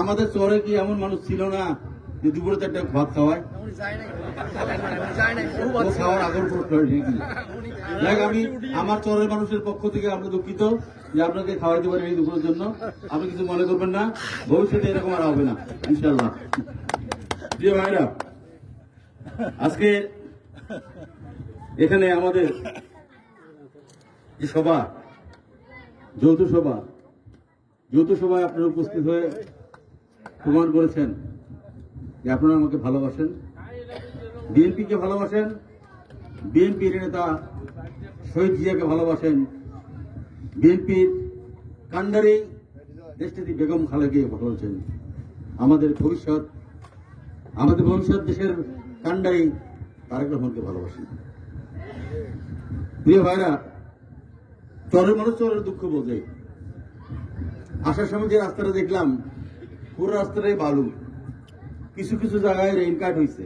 আমাদের চরে কি এমন মানুষ ছিল না যে দুপুরে চারটে ভাত খাওয়ায়? খাওয়ার আমি আমার চরের মানুষের পক্ষ থেকে আমরা দুঃখিত যে আপনাকে খাওয়াইতে পারি এই দুপুরের জন্য। আপনি কিছু মনে করবেন না, ভবিষ্যতে এরকম আর হবে না ইনশাল্লাহ প্রিয় ভাইরা, আজকে এখানে আমাদের যে সভা, যৌথ সভা যৌথ সভায় আপনারা উপস্থিত হয়ে প্রমাণ করেছেন যে আপনারা আমাকে ভালোবাসেন। বিএনপিকে ভালোবাসেন বিএনপির নেতা শহীদ জিয়াকে ভালোবাসেন, বিএনপির কান্ডারি দেশটি বেগম খালেকে ভালোবাসেন। আমাদের ভবিষ্যৎ আমাদের ভবিষ্যৎ দেশের কান্ডারি তারেক রহমানকে ভালোবাসেন। প্রিয় ভাইরা চরের মানুষ চরের দুঃখ বোঝে। আসার সময় যে রাস্তাটা দেখলাম, পুরো রাস্তাটাই বালু। কিছু কিছু জায়গায় রেইনকাট হয়েছে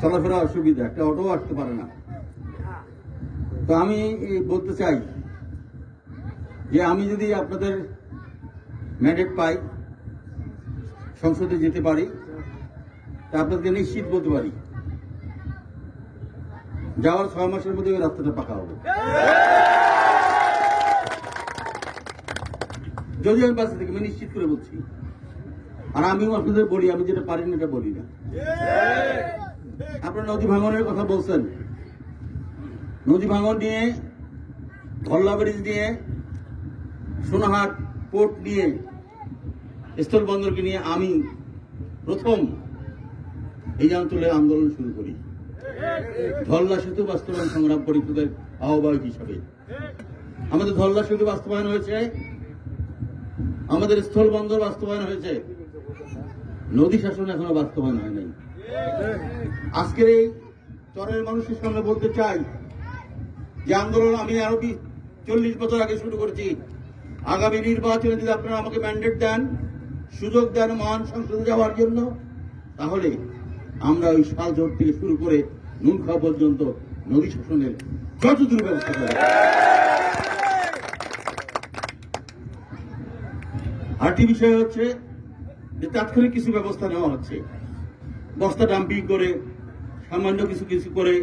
চলাফেরা অসুবিধা, একটা অটো আসতে পারে না। তো আমি বলতে চাই যে আমি যদি আপনাদের ম্যান্ডেট পাই, সংসদে যেতে পারি, তা আপনাদেরকে নিশ্চিত বলতে পারি, যাওয়ার ছয় মাসের মধ্যে ওই রাস্তাটা পাকা হবে। যদি আমি বাসা থেকে, আমি নিশ্চিত করে বলছি। আর আমিও আপনাদের বলি, আমি যেটা পারি না, এটা বলি না। আপনারা নদী ভাঙনের কথা বলছেন। নদী ভাঙন নিয়ে ধল্লা ব্রিজ নিয়ে সোনাহাট পোর্ট নিয়ে, স্থলবন্দরকে নিয়ে আমি প্রথম এই অঞ্চলে আন্দোলন শুরু করি। ধল্লা সেতু বাস্তবায়ন সংগ্রাম পরিষদের আহ্বায়ক হিসাবে। আমাদের ধল্লা সেতু বাস্তবায়ন হয়েছে আমাদের স্থলবন্দর বাস্তবায়ন হয়েছে। নদী শাসন এখনও বাস্তবায়ন হয় নাই। আজকের এই চরের মানুষের সামনে বলতে চাই যে আন্দোলন আমি আরও চল্লিশ বছর আগে শুরু করেছি। আগামী নির্বাচনে যদি আপনারা আমাকে ম্যান্ডেট দেন, সুযোগ দেন, মহান সংসদে যাওয়ার জন্য, তাহলে আমরা ওই শাল জোট থেকে শুরু করে নুন খাওয়া পর্যন্ত নদী শাসনের যত ব্যবস্থা করব আরেকটি বিষয় হচ্ছে যে তাৎক্ষণিক কিছু ব্যবস্থা নেওয়া হচ্ছে। বস্তা ডাম্পিং করে, সামান্য কিছু কিছু করে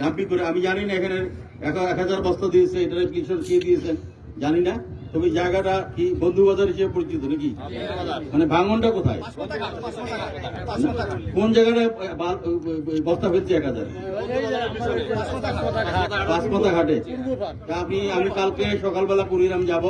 ডাম্পিং করে, আমি জানি না এখানে এক হাজার বস্তা দিয়েছে, এটা কিশোর কে দিয়েছেন? জানি না। তবে জায়গাটা কি বন্ধু বাজার হিসেবে পরিচিত নাকি? মানে ভাঙনটা কোথায়? কোন জায়গাটা বস্তা ফেলছে এক হাজার? পাঁচমাথা ঘাটে আপনি, আমি কালকে সকালবেলা কুড়িরাম যাব।